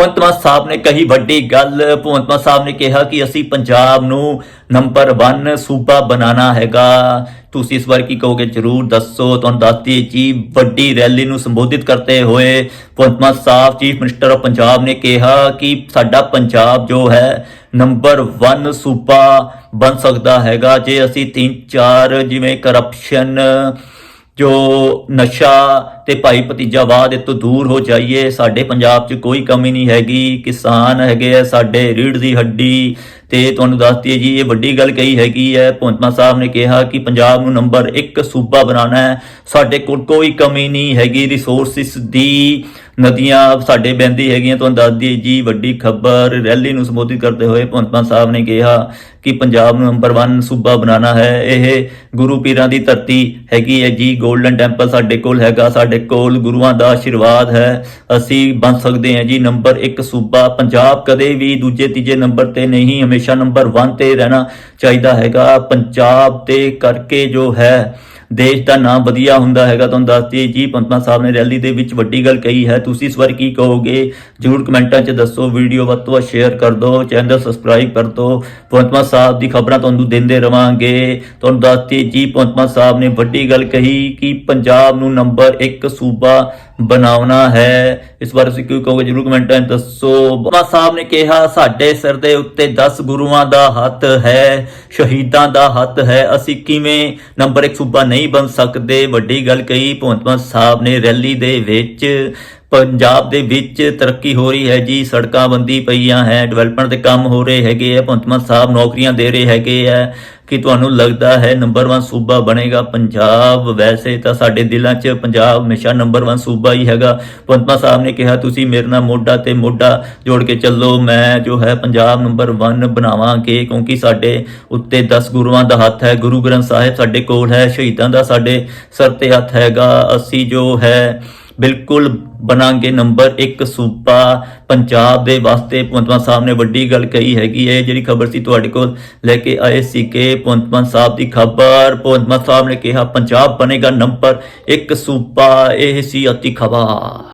ਭਗਵੰਤ ਮਾਨ ਸਾਹਿਬ ਨੇ ਕਹੀ ਵੱਡੀ ਗੱਲ। ਭਗਵੰਤ ਮਾਨ ਸਾਹਿਬ ਨੇ ਕਿਹਾ ਕਿ ਅਸੀਂ ਪੰਜਾਬ ਨੂੰ ਨੰਬਰ 1 ਸੂਬਾ ਬਣਾਉਣਾ ਹੈਗਾ। ਤੁਸੀਂ ਇਸ ਵਾਰ ਕੀ ਕਹੋਗੇ? ਜਰੂਰ ਦੱਸੋ। ਤੁਹਾਨੂੰ ਦੱਸਦੀ ਜੀ, ਵੱਡੀ ਰੈਲੀ ਨੂੰ ਸੰਬੋਧਿਤ ਕਰਦੇ ਹੋਏ Bhagwant Mann Sahib chief minister of Punjab ਨੇ ਕਿਹਾ ਕਿ ਸਾਡਾ ਪੰਜਾਬ ਜੋ ਹੈ ਨੰਬਰ 1 ਸੂਬਾ ਬਣ ਸਕਦਾ ਹੈਗਾ। ਜੇ ਅਸੀਂ ਤਿੰਨ ਚਾਰ ਜਿਵੇਂ ਕਰਪਸ਼ਨ ਜੋ ਨਸ਼ਾ ਤੇ ਭਾਈ ਭਤੀਜਾਵਾਦ ਇਹ ਤੋਂ ਦੂਰ ਹੋ ਜਾਈਏ। ਸਾਡੇ ਪੰਜਾਬ 'ਚ ਕੋਈ ਕਮੀ ਨਹੀਂ ਹੈਗੀ। ਕਿਸਾਨ ਹੈਗੇ ਆ, ਸਾਡੇ ਰੀੜ ਦੀ ਹੱਡੀ। ਤੇ ਤੁਹਾਨੂੰ ਦੱਸਦੀ ਹੈ ਜੀ, ਇਹ ਵੱਡੀ ਗੱਲ ਕਹੀ ਹੈਗੀ ਹੈ। ਭਗਵੰਤ ਸਾਹਿਬ ਨੇ ਕਿਹਾ ਕਿ ਪੰਜਾਬ ਨੂੰ ਨੰਬਰ 1 ਸੂਬਾ ਬਣਾਉਣਾ ਹੈ। ਸਾਡੇ ਕੋਲ ਕੋਈ ਕਮੀ ਨਹੀਂ ਹੈਗੀ ਰਿਸੋਰਸਿਸ ਦੀ। ਨਦੀਆਂ ਸਾਡੇ ਬਹਿੰਦੀ ਹੈਗੀਆਂ। ਤੁਹਾਨੂੰ ਦੱਸਦੀ ਹੈ ਜੀ, ਵੱਡੀ ਖਬਰ ਰੈਲੀ ਨੂੰ ਸੰਬੋਧਿਤ ਕਰਦੇ ਹੋਏ ਭਗਵੰਤ ਮਾਨ ਸਾਹਿਬ ਨੇ ਕਿਹਾ ਕਿ ਪੰਜਾਬ ਨੂੰ ਨੰਬਰ 1 ਸੂਬਾ ਬਣਾਉਣਾ ਹੈ। ਇਹ ਗੁਰੂ ਪੀਰਾਂ ਦੀ ਧਰਤੀ ਹੈਗੀ ਹੈ ਜੀ। 골ਡਨ ਟੈਂਪਲ ਸਾਡੇ ਕੋਲ ਹੈਗਾ। ਸਾਡੇ ਕੋਲ ਗੁਰੂਆਂ ਦਾ ਆਸ਼ੀਰਵਾਦ ਹੈ। ਅਸੀਂ ਬਣ ਸਕਦੇ ਹਾਂ ਜੀ ਨੰਬਰ 1 ਸੂਬਾ। ਪੰਜਾਬ ਕਦੇ ਵੀ ਦੂਜੇ ਤੀਜੇ ਨੰਬਰ ਤੇ ਨਹੀਂ, ਹਮੇਸ਼ਾ ਨੰਬਰ 1 ਤੇ ਰਹਿਣਾ ਚਾਹੀਦਾ ਹੈਗਾ। ਪੰਜਾਬ ਤੇ ਕਰਕੇ ਜੋ ਹੈ ਦੇਸ਼ ਦਾ ਨਾਮ ਵਧੀਆ ਹੁੰਦਾ ਹੈਗਾ, ਤੁਹਾਨੂੰ ਦੱਸਦੀ ਜੀ ਪੰਤਮਾ ਸਾਹਿਬ ਨੇ ਰੈਲੀ ਦੇ ਵਿੱਚ ਵੱਡੀ ਗੱਲ ਕਹੀ ਹੈ। ਤੁਸੀਂ ਇਸ ਵਾਰ ਕੀ ਕਹੋਗੇ? ਜਰੂਰ ਕਮੈਂਟਾਂ 'ਚ ਦੱਸੋ, ਵੀਡੀਓ ਵੱਧ ਤੋਂ ਵੱਧ ਸ਼ੇਅਰ ਕਰ ਦਿਓ ਚੈਨਲ ਸਬਸਕ੍ਰਾਈਬ ਕਰ ਦਿਓ। ਪੰਤਮਾ ਸਾਹਿਬ ਦੀ ਖਬਰਾਂ ਤੁਹਾਨੂੰ ਦਿੰਦੇ ਰਵਾਂਗੇ। ਤੁਹਾਨੂੰ ਦੱਸਦੀ ਜੀ ਪੰਤਮਾ ਸਾਹਿਬ ਨੇ ਵੱਡੀ ਗੱਲ ਕਹੀ ਕਿ ਪੰਜਾਬ ਨੂੰ ਨੰਬਰ 1 ਸੂਬਾ ਬਣਾਉਣਾ ਹੈ। ਇਸ ਬਾਰੇ ਤੁਸੀਂ ਕੀ ਕਹੋਗੇ? ਜਰੂਰ ਕਮੈਂਟਾਂ 'ਚ ਦੱਸੋ। ਪੰਤਮਾ ਸਾਹਿਬ ਨੇ ਕਿਹਾ, ਸਾਡੇ ਸਿਰ ਦੇ ਉੱਤੇ 10 ਗੁਰੂਆਂ ਦਾ ਹੱਥ ਹੈ, ਸ਼ਹੀਦਾਂ ਦਾ ਹੱਥ ਹੈ। ਅਸੀਂ ਕਿਵੇਂ ਨੰਬਰ 1 ਸੂਬਾ ਨਹੀਂ ਬਣ ਸਕਦੇ। ਵੱਡੀ ਗੱਲ ਕਹੀ ਭਗਵੰਤ ਮਾਨ ਸਾਹਿਬ ਨੇ ਰੈਲੀ ਦੇ ਵਿੱਚ ਪੰਜਾਬ ਦੇ ਵਿੱਚ ਤਰੱਕੀ ਹੋ ਰਹੀ ਹੈ ਜੀ। ਸੜਕਾਂ ਬੰਦੀ ਪਈਆਂ ਹੈ ਡਿਵੈਲਪਮੈਂਟ ਦੇ ਕੰਮ ਹੋ ਰਹੇ ਹੈਗੇ ਆ ਭਗਵੰਤ ਸਾਹਿਬ ਨੌਕਰੀਆਂ ਦੇ ਰਹੇ ਹੈਗੇ ਆ ਕਿ ਤੁਹਾਨੂੰ ਲੱਗਦਾ ਹੈ ਨੰਬਰ 1 ਸੂਬਾ ਬਣੇਗਾ ਪੰਜਾਬ? ਵੈਸੇ ਤਾਂ ਸਾਡੇ ਦਿਲਾਂ 'ਚ ਪੰਜਾਬ ਹਮੇਸ਼ਾ ਨੰਬਰ 1 ਸੂਬਾ ਹੀ ਹੈਗਾ। ਪੰਤਮਾ ਸਾਹਿਬ ਨੇ ਕਿਹਾ, ਤੁਸੀਂ ਮੇਰੇ ਨਾਲ ਮੋਢਾ ਤੇ ਮੋਢਾ ਜੋੜ ਕੇ ਚੱਲੋ। ਮੈਂ ਜੋ ਹੈ ਪੰਜਾਬ ਨੰਬਰ 1 ਬਣਾਵਾਂਗੇ ਕਿਉਂਕਿ ਸਾਡੇ ਉੱਤੇ 10 ਗੁਰੂਆਂ ਦਾ ਹੱਥ ਹੈ। ਗੁਰੂ ਗ੍ਰੰਥ ਸਾਹਿਬ ਸਾਡੇ ਕੋਲ ਹੈ। ਸ਼ਹੀਦਾਂ ਦਾ ਸਾਡੇ ਸਰ ਤੇ ਹੱਥ ਹੈਗਾ। ਅਸੀਂ ਜੋ ਹੈ ਬਿਲਕੁਲ ਬਣਾਂਗੇ ਨੰਬਰ 1 ਸੂਬਾ ਪੰਜਾਬ ਦੇ ਵਾਸਤੇ। ਭਗਵੰਤ ਮਾਨ ਸਾਹਿਬ ਨੇ ਵੱਡੀ ਗੱਲ ਕਹੀ ਹੈਗੀ ਹੈ ਜਿਹੜੀ ਖਬਰ ਸੀ ਤੁਹਾਡੇ ਕੋਲ ਲੈ ਕੇ ਆਏ ਸੀ ਕਿ ਭਗਵੰਤ ਮਾਨ ਸਾਹਿਬ ਦੀ ਖਬਰ, ਭਗਵੰਤ ਮਾਨ ਸਾਹਿਬ ਨੇ ਕਿਹਾ, ਪੰਜਾਬ ਬਣੇਗਾ ਨੰਬਰ 1 ਸੂਬਾ ਇਹ ਸੀ ਅਤੀ ਖਬਰ।